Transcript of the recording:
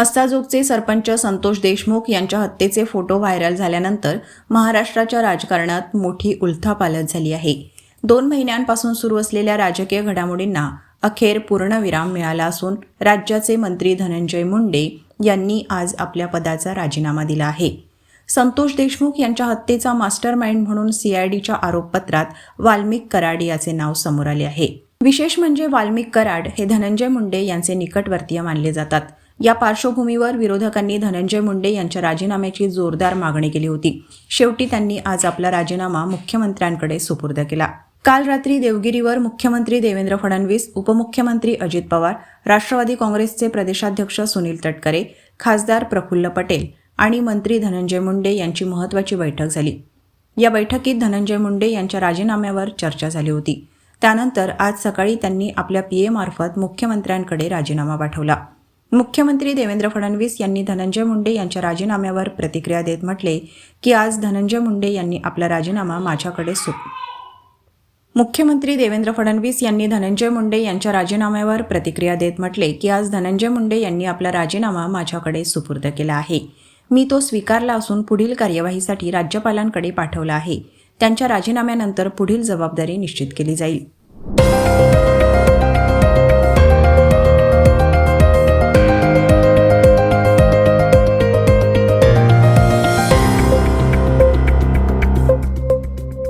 मस्ताजोगचे सरपंच संतोष देशमुख यांच्या हत्येचे photo viral झाल्यानंतर महाराष्ट्राच्या राजकारणात मोठी उलथापालथ झाली आहे. दोन महिन्यांपासून सुरू असलेल्या राजकीय घडामोडींना अखेर पूर्णविराम मिळाला असून राज्याचे मंत्री धनंजय मुंडे यांनी आज आपल्या पदाचा राजीनामा दिला आहे. संतोष देशमुख यांच्या हत्येचा मास्टर माइंड म्हणून सीआयडीच्या आरोपपत्रात वाल्मिक कराड याचे नाव समोर आले आहे. विशेष म्हणजे वाल्मिक कराड हे धनंजय मुंडे यांचे निकटवर्तीय मानले जातात. या पार्श्वभूमीवर विरोधकांनी धनंजय मुंडे यांच्या राजीनाम्याची जोरदार मागणी केली होती. शेवटी त्यांनी आज आपला राजीनामा मुख्यमंत्र्यांकडे सुपूर्द केला. काल रात्री देवगिरीवर मुख्यमंत्री देवेंद्र फडणवीस उपमुख्यमंत्री अजित पवार राष्ट्रवादी काँग्रेसचे प्रदेशाध्यक्ष सुनील तटकरे खासदार प्रफुल्ल पटेल आणि मंत्री धनंजय मुंडे यांची महत्त्वाची बैठक झाली. या बैठकीत धनंजय मुंडे यांच्या राजीनाम्यावर चर्चा झाली होती. त्यानंतर आज सकाळी त्यांनी आपल्या पी एमार्फत मुख्यमंत्र्यांकडे राजीनामा पाठवला. मुख्यमंत्री देवेंद्र फडणवीस यांनी धनंजय मुंडे यांच्या राजीनाम्यावर प्रतिक्रिया देत म्हटले की आज धनंजय मुंडे यांनी आपला राजीनामा माझ्याकडे सु मुख्यमंत्री देवेंद्र फडणवीस यांनी धनंजय मुंडे यांच्या राजीनाम्यावर प्रतिक्रिया देत म्हटले की आज धनंजय मुंडे यांनी आपला राजीनामा माझ्याकडे सुपूर्द केला आहे. मी तो स्वीकारला असून पुढील कार्यवाहीसाठी राज्यपालांकडे पाठवला आहे. त्यांच्या राजीनाम्यानंतर पुढील जबाबदारी निश्चित केली जाईल.